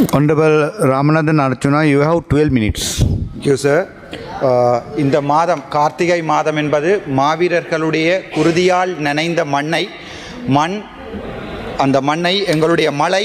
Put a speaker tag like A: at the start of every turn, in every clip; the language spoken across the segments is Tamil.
A: Honorable Ramanathan Archana, you have 12 minutes.
B: You sir uh, இந்த மாதம் கார்த்திகை மாதம் என்பது மாவீரர்களுடைய குருதியால் நனைந்த மண்ணை மண் அந்த மண்ணை எங்களுடைய மலை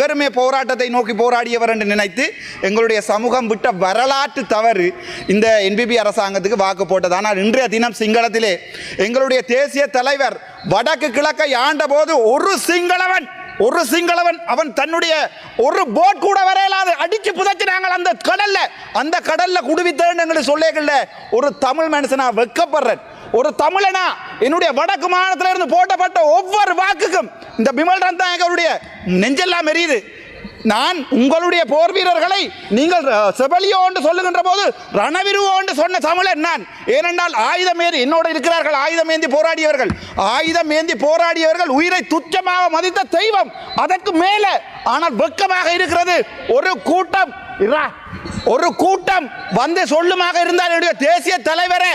B: இவருமே போராட்டத்தை நோக்கி போராடியவர் என்று நினைத்து எங்களுடைய சமூகம் விட்ட வரலாற்று தவறு இந்த என்பிபி அரசாங்கத்துக்கு வாக்கு போட்டது. ஆனால் இன்றைய தினம் சிங்களத்திலே எங்களுடைய தேசிய தலைவர் வடக்கு கிழக்கை ஆண்டபோது ஒரு சிங்களவன் ஒரு சிங்களவன் அவன் தன்னுடைய ஒரு போட் கூட வரையலாது. அடிச்சு புதைச்சினாங்க அந்த கடல்ல. அந்த கடல்ல குடுவித்தேன்னு எங்களுக்கு சொல்லேகல்ல ஒரு தமிழ் மனுஷனா வெக்கப்படுறேன். ஒரு தமிழனா என்னுடைய வடக்கு மாநிலத்திலிருந்து போட்டப்பட்ட ஒவ்வொரு வாக்குக்கும் இந்த பிமல் ரந்தாயகருடைய நெஞ்செல்லாம் எரியுது. நான் உங்களுடைய போர் வீரர்களை நீங்கள் செபலியோ என்று சொல்லுகின்ற போது ரணவிருவோ என்று சொன்ன தமிழன் நான். ஏனென்றால் ஆயுதம் ஏந்தி என்னோடு இருக்கிறார்கள் ஆயுதம் ஏந்தி போராடியவர்கள். ஆயுதம் ஏந்தி போராடியவர்கள் உயிரை துச்சமாக மதித்த தெய்வம் அதற்கு மேலே. ஆனால் வெக்கமாக இருக்கிறது. ஒரு கூட்டம் ஒரு கூட்டம் வந்து சொல்லுமாக இருந்தால் என்னுடைய தேசிய தலைவரே.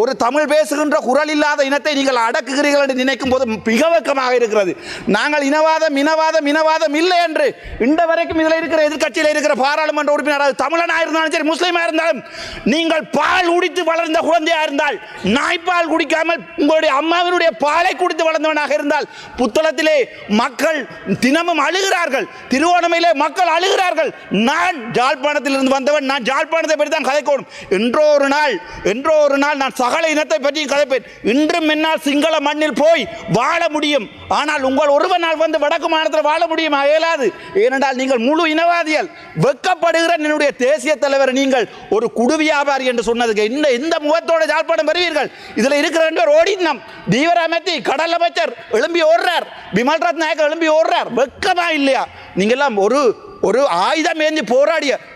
B: ஒரு தமிழ் பேசுகின்ற குரல் இல்லாத இனத்தை நீங்கள் அடக்குகிறீர்கள் என்று நினைக்கும் போது மிக வெக்கமாக இருக்கிறது. நாங்கள் இனவாதம் இனவாதம் இனவாதம் இல்லை என்று இந்த வரைக்கும் இதில் இருக்கிற எதிர்க்கட்சியில் இருக்கிற பாராளுமன்ற உறுப்பினர் தமிழனாக இருந்தாலும் சரி முஸ்லீமாக இருந்தாலும் நீங்கள் பால் குடித்து வளர்ந்த குழந்தையாக இருந்தால் நாய்ப்பால் குடிக்காமல் உங்களுடைய அம்மாவினுடைய பாலை குடித்து வளர்ந்தவனாக இருந்தால் புத்தளத்திலே மக்கள் தினமும் அழுகிறார்கள். திருவோணமையிலே மக்கள் அழுகிறார்கள். நான் ஜாழ்ப்பாணத்தில் இருந்து வந்தவன் நான் ஜாழ்ப்பாணத்தை பற்றி தான் கதைக்கணும் என்றோ ஒரு நாள் என்றோ ஒரு நாள் நான் சகல இனத்தை பற்றியும் கதைப்பேன். இன்றும் என்னால் சிங்கள மண்ணில் போய் வாழ முடியும். ஆனால் உங்கள் ஒருவனால் வந்து வடக்கு மாநிலத்தில் வாழ முடியுமா? இயலாது. ஏனென்றால் நீங்கள் முழு இனவாதிகள். வெக்கப்படுகிற என்னுடைய தேசிய தலைவர் நீங்கள் ஒரு குடு வியாபாரி என்று சொன்னதுக்கு இந்த இந்த முகத்தோட ஜாழ்ப்பாணம் பெறுவீர்கள் இதில் இருக்கிற ரெண்டு பேர் ஓடினம் தீவிர அமைத்தி கடல் அமைச்சர் எழும்பி ஓடுறார். விமல் ரத் நாயக்கர் எழும்பி ஓடுறார். வெக்கமா இல்லையா? நீங்கள்லாம் ஒரு ஒரு ஆயுதம் ஏந்தி போராடிய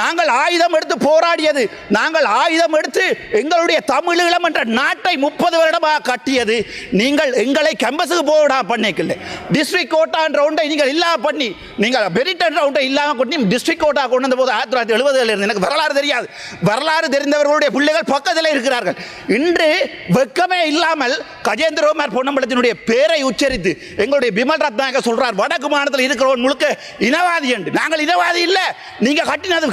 B: நாங்கள் ஆயுதம் எடுத்து போராடியது நாங்கள் ஆயுதம் எடுத்து எங்களுடைய தமிழீழம் என்ற நாட்டை முப்பது வருடமாக கட்டியது. நீங்கள் எங்களை கம்பஸுக்கு போடா பண்ணிக்கல. டிஸ்ட்ரிக்ட் கோட்டான்ற ஒன்றை நீங்கள் இல்லாம பண்ணி நீங்கள் பெரிட்டன் ரவுண்டை ஒன்றை இல்லாமல் கொண்டு டிஸ்ட்ரிக்ட் கோட்டா கொண்டு வந்த போது ஆயிரத்தி தொள்ளாயிரத்தி எழுபதுல இருந்து எனக்கு வரலாறு தெரியாது. வரலாறு தெரிந்தவர்களுடைய பிள்ளைகள் பக்கத்தில் இருக்கிறார்கள். இன்று வெக்கமே இல்லாமல் கஜேந்திரகுமார் பொன்னம்பலத்தினுடைய பேரை உச்சரித்து எங்களுடைய பிமல் ரத்னாக சொல்றார் வடக்கு மாநிலத்தில் இருக்கிறவன் முழுக்க இனவாதி என்று. நாங்கள் இனவாதி இல்லை நீங்கள் கட்டினது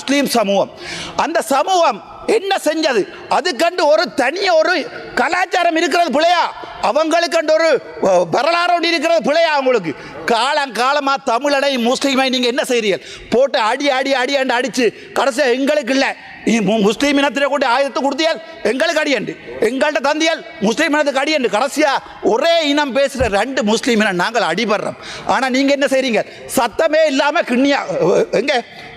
B: முஸ்லீம் சமூகம். அந்த சமூகம் என்ன செஞ்சது? அதுக்கண்டு ஒரு தனிய ஒரு கலாச்சாரம் இருக்கிறது பிள்ளையா அவங்களுக்கு கண்டு ஒரு வரலாறு ஒன்று இருக்கிறது பிள்ளையா அவங்களுக்கு? காலம் காலமா தமிழனை முஸ்லீமை நீங்க என்ன செய்றீர்கள்? போட்டு அடி அடி அடி அண்டு அடிச்சு கடைசியா எங்களுக்கு இல்லை. முஸ்லீம் இனத்திலே கொண்டு ஆயுதத்தை கொடுத்தியால் எங்களுக்கு அடியண்டு. எங்கள்கிட்ட தந்தியால் முஸ்லீம் இனத்துக்கு அடியண்டு. கடைசியா ஒரே இனம் பேசுகிற ரெண்டு முஸ்லீம் இனம் நாங்கள் அடிபடுறோம். ஆனால் நீங்கள் என்ன செய்றீங்க? சத்தமே இல்லாமல் கிண்ணியா அஹ், எங்க?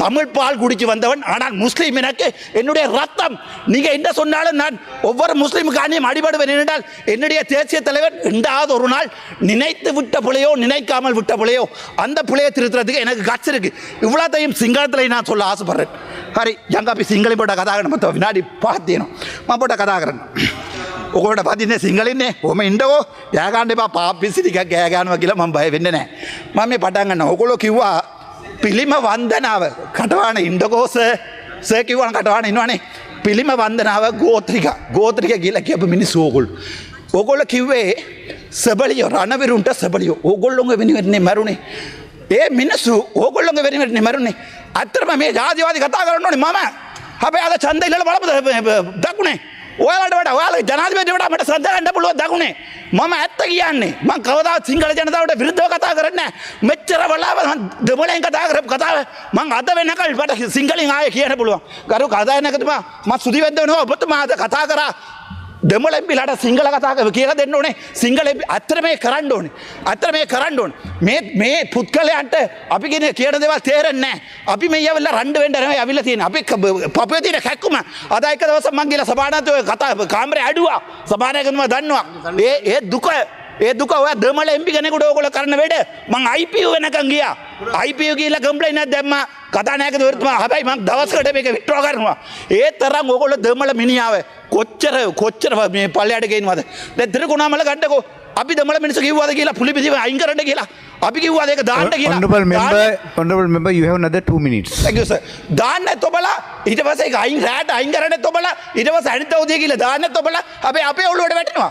B: தமிழ் பால் குடிச்சு வந்தவன் ஆனால் முஸ்லீம் எனக்கு என்னுடைய ரத்தம் நீங்க என்ன சொன்னாலும் நான் ஒவ்வொரு முஸ்லீமுக்கு அணியும் அடிபடுவேன் என்றால் என்னுடைய தேசிய தலைவர் ரெண்டாவது ஒரு நாள் நினைத்து விட்ட பிள்ளையோ நினைக்காமல் விட்ட பிள்ளையோ அந்த பிள்ளையை திருத்துறதுக்கு எனக்கு கட்சி இருக்கு இவ்வளோத்தையும் சிங்களத்தில் நான் சொல்ல ஆசைப்படுறேன் ஹரி ஜங்காப்பி சிங்களி போட்ட கதாகரன் மற்ற வினாடி பார்த்தேனோ மா போட்ட கதாகரன் ඔකොට පතින්නේ සිංහලින්නේ හොම ඉන්ඩකෝ යෑගන්න එපා පාපිසිටික ගෑගානුව කියලා මම බය වෙන්න නෑ මම මේ පටන්ගන්න ඔකොලො කිව්වා පිළිම වන්දනාව කටවාන ඉන්ඩකෝස සකිවන කටවාන ඉන්නවානේ පිළිම වන්දනාව ගෝත්‍රික ගෝත්‍රික කියල කියප මිනි සෝකුල් ඔකොල්ල කිව්වේ සබලියෝ රණවිරුන්ට සබලියෝ ඕගොල්ලොඟ වෙනිවෙන්නේ මැරුණේ ඒ මිනිස්සු ඕගොල්ලොඟ වෙනිවෙන්නේ මැරුණේ අත්තරම මේ ජාතිවාදි කතා කරන්න ඕනේ මම හැබැ අද චන්ද ඉල්ල බලපු දකුණේ ඔයාලට වට ඔයාල ජනාධිපතිවට මට ශ්‍රද්ධාවන්න පුළුවන් දකුණේ. මම ඇත්ත කියන්නේ මං කවදාවත් සිංහල ජනතාවට විරුද්ධව කතා කරන්නේ නැහැ. මෙච්චර වෙලාව මං දෙමළෙන් කතා කරපු කතාව මං අද වෙනකල් මට සිංහලෙන් ආයේ කියන්න පුළුවන්. ගරු කතානායකතුමා මම සුදිවෙද්ද වෙනවා. ඔබතුමා අද කතා කරා. දෙමළ පිලට සිංහල කතා කර කියලා දෙන්න ඕනේ සිංහල අත්තර මේ කරන්න ඕනේ අත්තර මේ කරන්න ඕන මේ මේ පුද්ගලයන්ට අපි ගෙන කියන දේවල් තේරෙන්නේ නැහැ. අපි මේ ඇවිල්ලා රණ්ඩු වෙන්න නෙවෙයි ඇවිල්ලා තියෙන්නේ අපි පපුවේ තියෙන කැක්කුම අද එක දවසක් මං ගිහලා සභානායකතුමා කතා කාමරේ ඇඩුවා සභානායකතුමා දන්නවා ඒ ඒ දුක ඒ දුක ඔය දෙමළ එම්පි කෙනෙකුට ඕගොල්ලෝ කරන වැඩ මං IPU වෙනකන් ගියා IPU ගිහලා කම්ප්ලයින්ට් එකක් දැම්මා කතානායකතුමා හැබැයි මං දවස්කට මේක විත්ඩ්‍රෝ කරනවා ඒ තරම් ඕගොල්ලෝ දෙමළ මිනිහාව කොච්චර කොච්චර මේ පල්ලයට ගේනවද දැන් තිරකුණාමල ගන්නකෝ අපි දමල මිනිස්සු කිව්වාද කියලා පුලි පිළිව අයින් කරන්න කියලා අපි කිව්වාද ඒක දාන්න කියලා
A: Honorable member,
B: දාන්න-
A: honorable member, you have another two minutes.
B: Thank you, sir. දාන්න තොබලා ඊට පස්සේ ඒක අයින් රැට අයින් කරන්න තොබලා ඊට පස්සේ අනිත් අවුදිය කියලා දාන්න තොබලා අපි අපේ ඔළුවට වැටෙනවා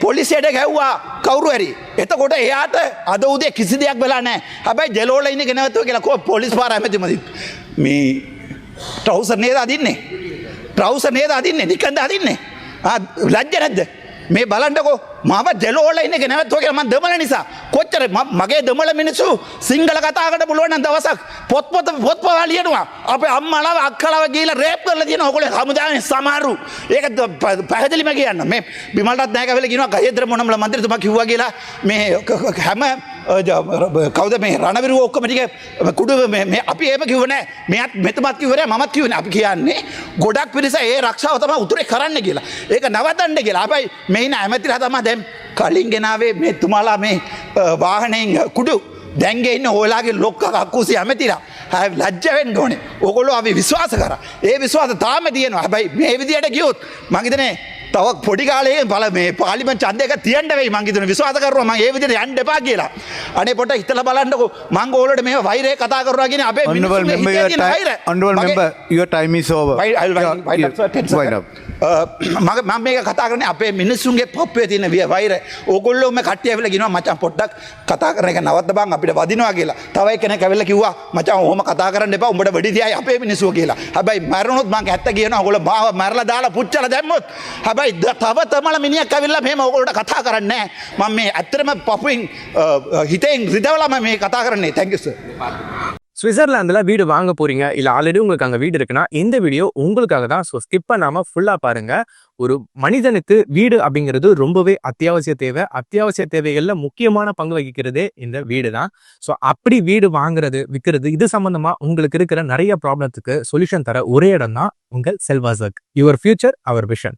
B: පොලිසියට ගැව්වා කවුරු හරි. එතකොට එයාට අද උදේ කිසි දෙයක් වෙලා නැහැ. හැබැයි ජෙලෝල ඉන්න ගෙනවතුව කියලා කෝ පොලිස් පාර ඇමතිමදි මේ ට්‍රවුසර් නේද අදින්නේ? ට්‍රවුසර් නේද අදින්නේ? නිකන්ද අදින්නේ? ආ ලැජ්ජ නැද්ද? මේ බලන්නකෝ. මම ජෙලෝල ඉන්න ගෙනවතුව කියලා මම දමල නිසා කොච්චර ම- මගේ දමල මිනිස්සු සිංහල කතාකට පුළුවන් නම් දවසක් පොත් පොත පොත් පවා ලියනවා අපේ අම්මලාව අක්කලාව ගිහලා රේප් කරලා තියෙනවා ඔයගොල්ලෝ හමුදාවේ සමහරු ඒක ද- ප- පැහැදිලිම කියන්න මේ බිමල්ටත් නෑ කවල කියනවා ගහේන්ද්‍ර මොනම්ල මන්ත්‍රීතුමා කිව්වා කියලා මේ ක- ක- හැම අ, ජ- ර- කවද මේ රණවිර ඔක්කමටික කුඩු අපි ඒම කිවන මෙත් මෙතමත් කිවර මත් කිවන අපි කියන්නේ ගොඩක් පිරිස ඒ රක්ෂාව තම උතුරේ කරන්න කියලා. ඒක නවතන්න කියලා. අපයි මෙයින ඇමතිර තම දැම් කලින් ගෙනාවේ මේ තුමාලා මේ වාහනයෙන් කුඩු දැන්ගේන්න ඕලාගේ ලොක්ක අක්කුසි ඇමතිලා. හැ ලජ්ජවෙන් ඕනේ. ඔකොලො අපි විශ්වාස කර. ඒ විශ්වාස තාම තියනවා. හැබයි මේ විදියට ගියොත් මගේතනේ තව පොඩි කාලේ බල මේ පාර්ලිමේන්තු ඡන්දයක තියන්න වෙයි මං හිතන්නේ විශ්වාස කරනවා මං ඒ විදියට යන්න එපා කියලා අනේ පොඩ්ඩක් හිතලා බලන්නකෝ මං ඕලට මේ වෛරය කතා කරනවා කියන්නේ අපේ
A: Honorable member, your time,
B: වෛරය
A: honorable member, your time is over.
B: Wait, I'll wind-
A: Yeah,
B: wind up,
A: yeah,
B: sir, 10
A: wind
B: seconds.
A: up.
B: මග මම මේක කතා කරන්නේ අපේ මිනිස්සුන්ගේ පොප්පේ තියෙන විය වෛර ඕගොල්ලෝම කට්ටිය ඇවිල්ලා කියනවා මචං පොඩ්ඩක් කතා කරන එක නවත්ත බං අපිට වදිනවා කියලා. තව කෙනෙක් ඇවිල්ලා කිව්වා මචං ඔහොම කතා කරන්න එපා උඹට වෙඩි තියයි අපේ මිනිස්සුෝ කියලා. හැබැයි මැරුණොත් මං ඇත්ත කියනවා ඔයගොල්ලෝ මාව මැරලා දාලා පුච්චලා දැම්මොත් හැබැයි ද- තව තමල මිනිහෙක් ඇවිල්ලා මෙහෙම ඔයගොල්ලෝට කතා කරන්නේ නැහැ. මම මේ ඇත්තටම පපුවෙන් හිතෙන් රිදවලා මම මේ කතා කරන්නේ. thank you sir.
C: சுவிட்சர்லாந்துல வீடு வாங்க போறீங்க இல்ல ஆல்ரெடி உங்களுக்கு அங்க வீடு இருக்குன்னா இந்த வீடியோ உங்களுக்காக தான் ஸோ ஸ்கிப் பண்ணாம ஃபுல்லா பாருங்க ஒரு மனிதனுக்கு வீடு அப்படிங்கிறது ரொம்பவே அத்தியாவசிய தேவை அத்தியாவசிய தேவைகள்ல முக்கியமான பங்கு வகிக்கிறதே இந்த வீடு தான் ஸோ அப்படி வீடு வாங்குறது விற்கிறது இது சம்பந்தமா உங்களுக்கு இருக்கிற நிறைய ப்ராப்ளத்துக்கு சொல்யூஷன் தர ஒரே இடம் தான் உங்கள் செல்வாசக் யுவர் ஃபியூச்சர் அவர் விஷன்